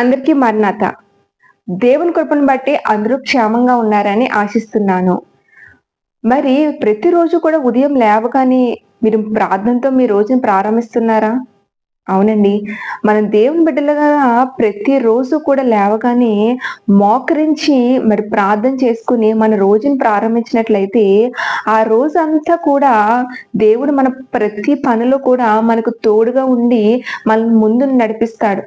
అందరికీ మర్నాథ దేవుని కృపను బట్టి అందరూ క్షేమంగా ఉన్నారని ఆశిస్తున్నాను. మరి ప్రతిరోజు కూడా ఉదయం లేవగానే మీరు ప్రార్థనతో మీ రోజుని ప్రారంభిస్తున్నారా? అవునండి. మనం దేవుని బిడ్డలుగా ప్రతిరోజు కూడా లేవగానే మోకరించి మరి ప్రార్థన చేసుకుని మన రోజుని ప్రారంభించినట్లయితే ఆ రోజు అంతా కూడా దేవుడు మన ప్రతి పనిలో కూడా మనకు తోడుగా ఉండి మన ముందు నడిపిస్తాడు.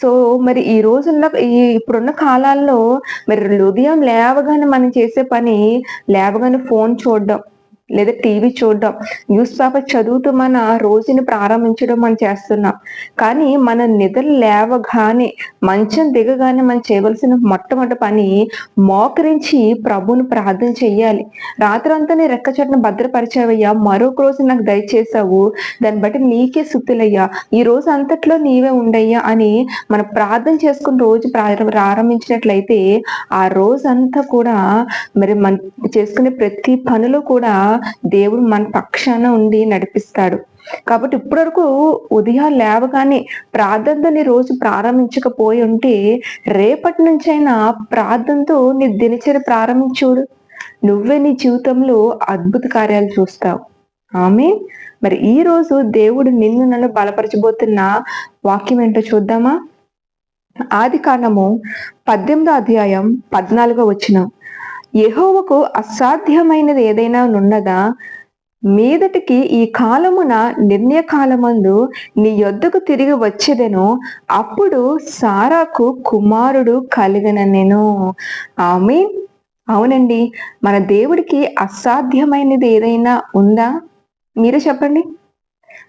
సో మరి ఈ రోజున్న ఈ ఇప్పుడున్న కాలాల్లో మరి ఉదయం లేవగానే మనం చేసే పని లేవగానే ఫోన్ చూడడం. లేదా టీవీ చూడడం. న్యూస్ పేపర్ చదువుతూ మన రోజుని ప్రారంభించడం మనం చేస్తున్నాం. కానీ మన నిద్ర లేవగానే మంచం దిగగానే మనం చేయవలసిన మొట్టమొదటి పని మోకరించి ప్రభుని ప్రార్థన చెయ్యాలి రాత్రంతా నీ రెక్క భద్రపరిచావయ్యా. మరొక రోజు నాకు దయచేసావు దాన్ని బట్టి నీకే సుత్తులయ్యా. ఈ రోజు అంతట్లో నీవే ఉండయ్యా అని మనం ప్రార్థన చేసుకుని రోజు ప్రారంభించినట్లయితే ఆ రోజంతా కూడా మరి మన చేసుకునే ప్రతి పనిలో కూడా దేవుడు మన పక్షాన ఉండి నడిపిస్తాడు. కాబట్టి ఇప్పటి వరకు ఉదయం లేవగానే ప్రార్థనతో రోజు ప్రారంభించకపోయి ఉంటే రేపటి నుంచైనా ప్రార్థనతో నీ దినచర్య ప్రారంభించుడు. నువ్వే నీ జీవితంలో అద్భుత కార్యాలు చూస్తావు. ఆమె మరి ఈ రోజు దేవుడు నిన్ను నన్ను బలపరచబోతున్న వాక్యం ఏంటో చూద్దామా? ఆది కాండము పద్దెనిమిదో అధ్యాయం పద్నాలుగో వచ్చినాం యహోవకు అసాధ్యమైనది ఏదైనా నున్నదా? మీదటికి ఈ కాలమున నిర్ణయ కాలమందు నీ యొద్దకు తిరిగి వచ్చేదెను. అప్పుడు సారాకు కుమారుడు కలిగిన నేను. ఆమె అవునండి మన దేవుడికి అసాధ్యమైనది ఏదైనా ఉందా? మీరే చెప్పండి.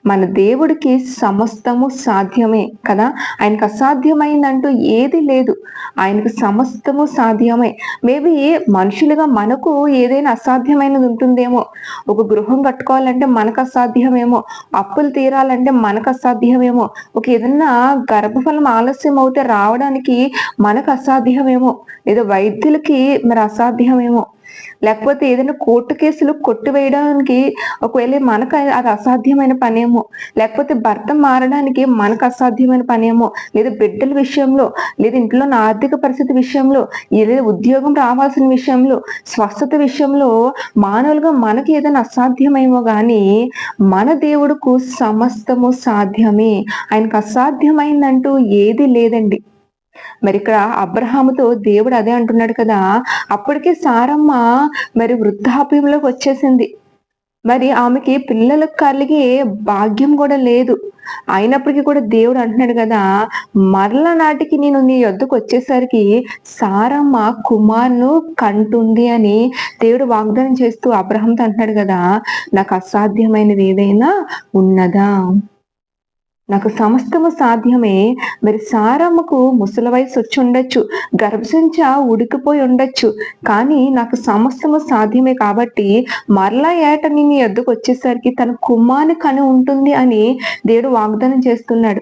మన దేవుడికి సమస్తము సాధ్యమే కదా? ఆయనకు అసాధ్యమైందంటూ ఏది లేదు. ఆయనకు సమస్తము సాధ్యమే. మేబీ మనుషులుగా మనకు ఏదైనా అసాధ్యమైనది ఉంటుందేమో. ఒక గృహం కట్టుకోవాలంటే మనకు అసాధ్యమేమో. అప్పులు తీరాలంటే మనకు అసాధ్యమేమో. ఒక ఏదన్నా గర్భఫలం ఆలస్యం అవుతే రావడానికి మనకు అసాధ్యమేమో. లేదా వైద్యులకి మరి అసాధ్యమేమో. లేకపోతే ఏదైనా కోర్టు కేసులు కొట్టివేయడానికి ఒకవేళ మనకు అది అసాధ్యమైన పనేమో లేకపోతే భర్త మారడానికి మనకు అసాధ్యమైన పనేమో లేదా బిడ్డల విషయంలో లేదా ఇంట్లో ఆర్థిక పరిస్థితి విషయంలో లేదా ఉద్యోగం రావాల్సిన విషయంలో స్వస్థత విషయంలో మానవులుగా మనకి ఏదైనా అసాధ్యమేమో కానీ మన దేవుడుకు సమస్తము సాధ్యమే. ఆయనకు అసాధ్యమైందంటూ ఏది లేదండి. మరి ఇక్కడ అబ్రహాముతో దేవుడు అదే అంటున్నాడు కదా. అప్పటికే సారమ్మ మరి వృద్ధాప్యంలోకి వచ్చేసింది. మరి ఆమెకి పిల్లలకు కలిగే భాగ్యం కూడా లేదు. అయినప్పటికీ కూడా దేవుడు అంటున్నాడు కదా మరల నాటికి నేను నీ యొద్దకు వచ్చేసరికి సారమ్మ కుమార్ను కంటుంది అని దేవుడు వాగ్దానం చేస్తూ అబ్రహంతో అంటున్నాడు కదా. నాకు అసాధ్యమైనది ఏదైనా ఉన్నదా? నాకు సమస్తము సాధ్యమే. మరి సారమ్మకు ముసలి వయసు వచ్చి ఉండొచ్చు గర్భసంచ ఉడికిపోయి ఉండొచ్చు. కానీ నాకు సమస్తము సాధ్యమే కాబట్టి మరలా ఏట నేను ఎద్దుకు వచ్చేసరికి తన కుమ్మాని కని ఉంటుంది అని దేవుడు వాగ్దానం చేస్తున్నాడు.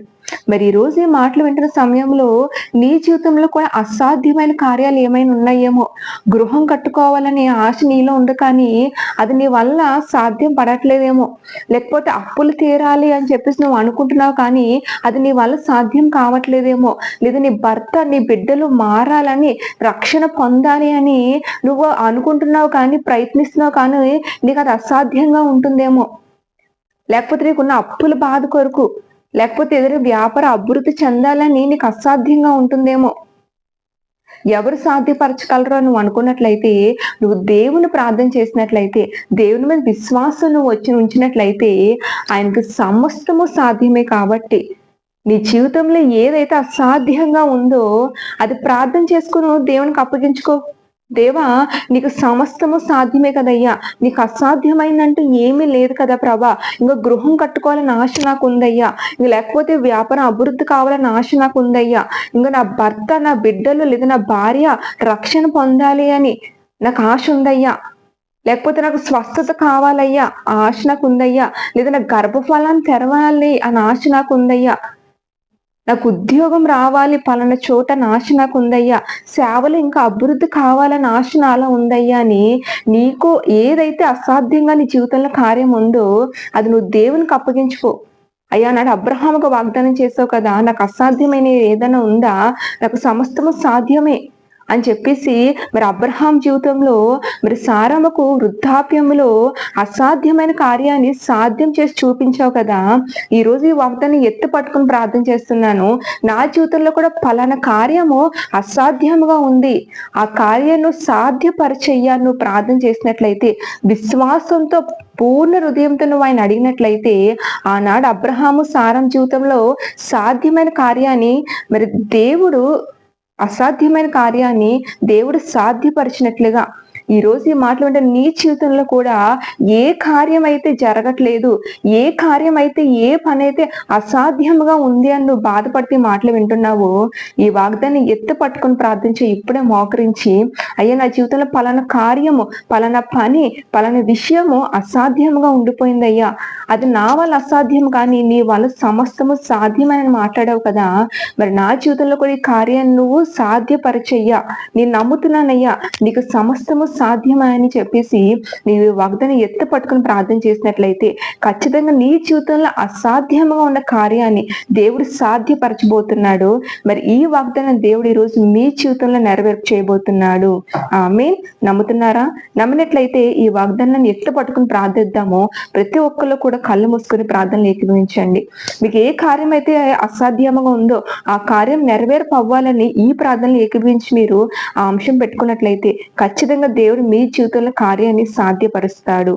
మరి ఈ రోజు ఈ మాటలు వింటున్న సమయంలో నీ జీవితంలో కూడా అసాధ్యమైన కార్యాలు ఏమైనా ఉన్నాయేమో? గృహం కట్టుకోవాలనే ఆశ నీలో ఉంది కానీ అది నీ వల్ల సాధ్యం పడట్లేదేమో. లేకపోతే అప్పులు తీరాలి అని చెప్పేసి నువ్వు అనుకుంటున్నావు కానీ అది నీ వల్ల సాధ్యం కావట్లేదేమో. లేదా నీ భర్త నీ బిడ్డలు మారాలని రక్షణ పొందాలి అని నువ్వు అనుకుంటున్నావు కానీ ప్రయత్నిస్తున్నావు కానీ నీకు అది అసాధ్యంగా ఉంటుందేమో. లేకపోతే నీకున్న అప్పుల బాధ కొరకు లేకపోతే ఎదురు వ్యాపార అభివృద్ధి చెందాలని నీకు అసాధ్యంగా ఉంటుందేమో. ఎవరు సాధ్యపరచగలరో నువ్వు అనుకున్నట్లయితే నువ్వు దేవుని ప్రార్థన చేసినట్లయితే దేవుని మీద విశ్వాసం నువ్వు వచ్చి ఉంచినట్లయితే ఆయనకు సమస్తము సాధ్యమే కాబట్టి. నీ జీవితంలో ఏదైతే అసాధ్యంగా ఉందో అది ప్రార్థన చేసుకుని దేవునికి అప్పగించుకో. దేవా నీకు సమస్తము సాధ్యమే కదయ్యా. నీకు అసాధ్యమైందంటూ ఏమీ లేదు కదా ప్రభా. ఇంకా గృహం కట్టుకోవాలని ఆశ నాకు ఉందయ్యా ఇంక లేకపోతే వ్యాపారం అభివృద్ధి కావాలని ఆశ నాకు ఉందయ్యా ఇంకా నా భర్త నా బిడ్డలు లేదా నా భార్య రక్షణ పొందాలి అని నాకు ఆశ ఉందయ్యా. లేకపోతే నాకు స్వస్థత కావాలయ్యా. ఆ ఆశ నాకు ఉందయ్యా లేదా నా గర్భఫలాన్ని తెరవాలి అని ఆశ నాకు ఉందయ్యా నాకు ఉద్యోగం రావాలి పలానా చోట నాశ నాకు ఉందయ్యా సేవలు ఇంకా అభివృద్ధి కావాలని ఆశ నాలా ఉందయ్యా అని నీకు ఏదైతే అసాధ్యంగా నీ జీవితంలో కార్యం ఉందో అది నువ్వు దేవునికి అప్పగించుకో. అయ్యా నాడు అబ్రహాముకు వాగ్దానం చేసావు కదా నాకు అసాధ్యమైన ఏదైనా ఉందా? నాకు సమస్తము సాధ్యమే. అని చెప్పేసి మరి అబ్రహాం జీవితంలో మరి సారమ్మకు వృద్ధాప్యంలో అసాధ్యమైన కార్యాన్ని సాధ్యం చేసి చూపించావు కదా. ఈ రోజు ఈ వాగ్దాన్ని ఎత్తి పట్టుకుని ప్రార్థన చేస్తున్నాను. నా జీవితంలో కూడా పలానా కార్యము అసాధ్యముగా ఉంది. ఆ కార్యాన్ని సాధ్యపరచయ్యా నువ్వు ప్రార్థన చేసినట్లయితే విశ్వాసంతో పూర్ణ హృదయంతో నువ్వు ఆయన అడిగినట్లయితే ఆనాడు అబ్రహాము సారం జీవితంలో సాధ్యమైన కార్యాన్ని మరి దేవుడు అసాధ్యమైన కార్యాన్ని దేవుడు సాధ్యపరిచినట్లుగా ఈ రోజు ఈ మాటలు అంటే నీ జీవితంలో కూడా ఏ కార్యం అయితే జరగట్లేదు ఏ కార్యం అయితే ఏ పని అయితే అసాధ్యంగా ఉంది అని నువ్వు బాధపడితే మాటలు వింటున్నావో ఈ వాగ్దాన్ని ఎత్తు పట్టుకొని ప్రార్థించి ఇప్పుడే మోకరించి అయ్యా నా జీవితంలో పలానా కార్యము పలానా పని పలానా విషయము అసాధ్యంగా ఉండిపోయింది అయ్యా. అది నా వల్ల అసాధ్యం కానీ నీ వల్ల సమస్తము సాధ్యమని మాట్లాడావు కదా. మరి నా జీవితంలో కూడా ఈ కార్యాన్ని నువ్వు సాధ్యపరచయ్యా. నేను నమ్ముతున్నానయ్యా నీకు సమస్తము సాధ్యమా అని చెప్పేసి నీవు వాగ్దాన్ని ఎత్తి పట్టుకుని ప్రార్థన చేసినట్లయితే ఖచ్చితంగా నీ జీవితంలో అసాధ్యంగా ఉన్న కార్యాన్ని దేవుడు సాధ్యపరచబోతున్నాడు. మరి ఈ వాగ్దానం దేవుడు ఈరోజు మీ జీవితంలో నెరవేర్పు చేయబోతున్నాడు. ఆమె నమ్ముతున్నారా? నమ్మినట్లయితే ఈ వాగ్దానాన్ని ఎత్తు పట్టుకుని ప్రార్థిద్దామో. ప్రతి ఒక్కళ్ళు కూడా కళ్ళు మూసుకొని ప్రార్థనలు ఏకీభవించండి. మీకు ఏ కార్యం అయితే అసాధ్యంగా ఉందో ఆ కార్యం నెరవేర్పు అవ్వాలని ఈ ప్రార్థనలు ఏకీభవించి మీరు ఆ అంశం పెట్టుకున్నట్లయితే ఖచ్చితంగా దేవుడు మీ జీవితంలో కార్యాన్ని సాధ్యపరుస్తాడు.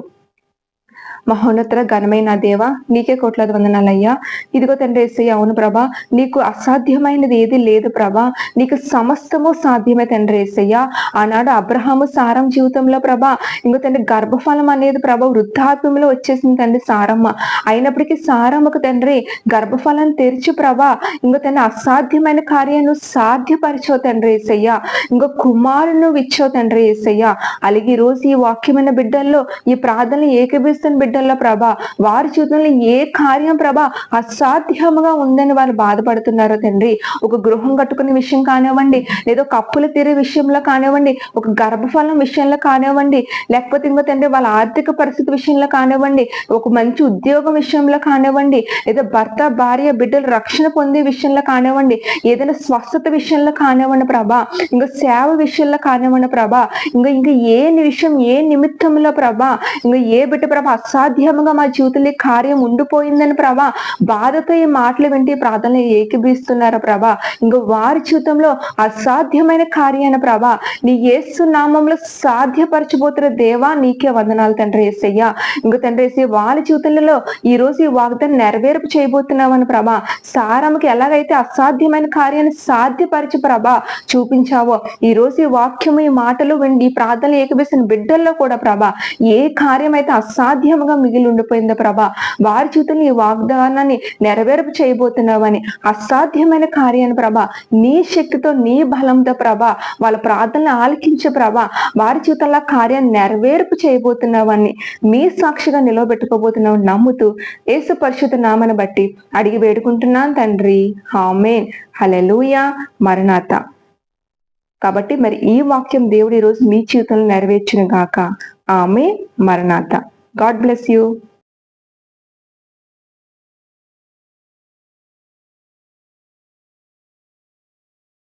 మహోన్నతర ఘనమైన దేవ నీకే కోట్లాది వందనాలయ్యా. ఇదిగో తండ్రి ఏసయ్య అవును ప్రభా నీకు అసాధ్యమైనది ఏది లేదు ప్రభా. నీకు సమస్తము సాధ్యమే తండ్రి ఏసయ్య. ఆనాడు అబ్రహాము సారం జీవితంలో ప్రభా ఇంకో తండ్రి గర్భఫలం అనేది ప్రభా వృద్ధాప్యంలో వచ్చేసింది తండ్రి సారమ్మ. అయినప్పటికీ సారమ్మకు తండ్రి గర్భఫలం తెరిచి ప్రభా ఇంకో తండ్రి అసాధ్యమైన కార్యాన్ని సాధ్యపరచో తండ్రి ఏసయ్య. ఇంకో కుమారును ఇచ్చో తండ్రి ఏసయ్య. అలాగే ఈ రోజు ఈ వాక్యమైన బిడ్డల్లో ఈ ప్రార్థనలు ఏకీభిస్తున్న బిడ్డల ప్రభ వారి జీవితంలో ఏ కార్యం ప్రభా అసాధ్యముగా ఉందని వారు బాధపడుతున్నారో తండ్రి. ఒక గృహం కట్టుకునే విషయం కానివ్వండి లేదా ఒక తీరే విషయంలో కానివ్వండి ఒక గర్భఫలం విషయంలో కానివ్వండి లేకపోతే ఇంకో తండ్రి వాళ్ళ ఆర్థిక పరిస్థితి విషయంలో కానివ్వండి ఒక మంచి ఉద్యోగం విషయంలో కానివ్వండి లేదా భర్త భార్య బిడ్డలు రక్షణ పొందే విషయంలో కానివ్వండి ఏదైనా స్వస్థత విషయంలో కానివ్వండి ప్రభా ఇంకా సేవ విషయంలో కానివ్వండి ప్రభా ఇంకా ఇంకా ఏ విషయం ఏ నిమిత్తంలో ప్రభా ఇంకా ఏ బిడ్డ ప్రభా అసాధ్యముగా మా జీవితంలో కార్యం ఉండిపోయిందని ప్రభా. బాధతో ఈ మాటలు వింటే ప్రార్థనలు ఏకీభిస్తున్నారా ప్రభా? ఇంకా వారి జీవితంలో అసాధ్యమైన కార్యాన్ని ప్రభా. నీ యేసు నామంలో సాధ్యపరచబోతున్న దేవా నీకే వందనాలు తండ్రి ఏసయ్యా. ఇంక తండ్రి ఏసయ్య వారి జీవితంలో ఈ రోజు ఈ వాగ్దాన్ని నెరవేర్పు చేయబోతున్నామని ప్రభా. సారమ్మకి ఎలాగైతే అసాధ్యమైన కార్యాన్ని సాధ్యపరిచి ప్రభా చూపించావో ఈ రోజు ఈ వాక్యము ఈ మాటలు విండి ఈ ప్రార్థనలు ఏకబేసిన బిడ్డల్లో కూడా ప్రభా ఏ కార్యం అయితే అసాధ్యముగా మిగిలి ఉండిపోయింది ప్రభా. వారి జీవితంలో ఈ వాగ్దానాన్ని నెరవేర్పు చేయబోతున్నావని అసాధ్యమైన కార్యాన్ని ప్రభా నీ శక్తితో నీ బలంతో ప్రభా వాళ్ళ ప్రార్థనలు ఆలకించే ప్రభా వారి జీవితంలో కార్యాన్ని నెరవేర్పు చేయబోతున్నావని మీ సాక్షిగా నిలవబెట్టుకోబోతున్నావు నమ్ముతూ యేసు పరిశుద్ధ నామని బట్టి అడిగి వేడుకుంటున్నాను తండ్రి. హామేన్ హలెలూయా మరణాత. కాబట్టి మరి ఈ వాక్యం దేవుడు ఈరోజు మీ జీవితంలో నెరవేర్చిన గాక. ఆమె మరణాత. God bless you.